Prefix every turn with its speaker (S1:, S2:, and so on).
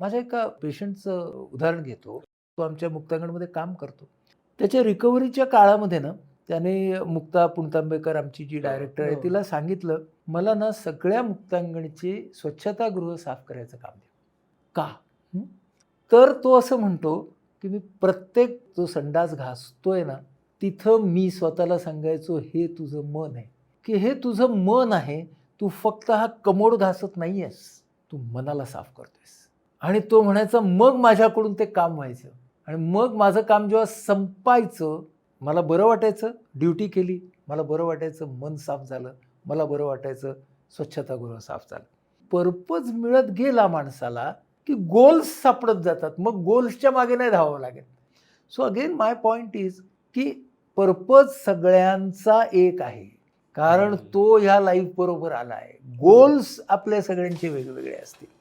S1: माझ्या एका पेशंटचं उदाहरण घेतो. तो आमच्या मुक्तांगणमध्ये काम करतो. त्याच्या रिकव्हरीच्या काळामध्ये ना त्याने मुक्ता पुणतांबेकर आमची जी डायरेक्टर आहे
S2: हो.
S1: तिला सांगितलं मला ना सगळ्या मुक्तांगणची स्वच्छतागृह साफ करायचं काम द्या का? तर तो असं म्हणतो की मी प्रत्येक जो संडास घासतोय ना तिथं मी स्वतःला सांगायचो हे तुझं मन आहे. की हे तुझं मन आहे तू फक्त हा कमोड घासत नाही आहेस तू मनाला साफ करतोयस. आणि तो म्हणायचा मग माझ्याकडून ते काम व्हायचं. आणि मग माझं काम जेव्हा संपायचं मला बरं वाटायचं ड्युटी केली मला बरं वाटायचं मन साफ झालं मला बरं वाटायचं स्वच्छतागृह साफ झालं. पर्पज मिळत गेला माणसाला की गोल्स सापडत जातात. मग गोल्सच्या मागे नाही धावावं लागेल so again my point is की पर्पज सगळ्यांचा एक आहे. कारण तो ह्या लाईफ बरोबर आला आहे गोल्स आपल्या सगळ्यांचे वेगवेगळे असतील.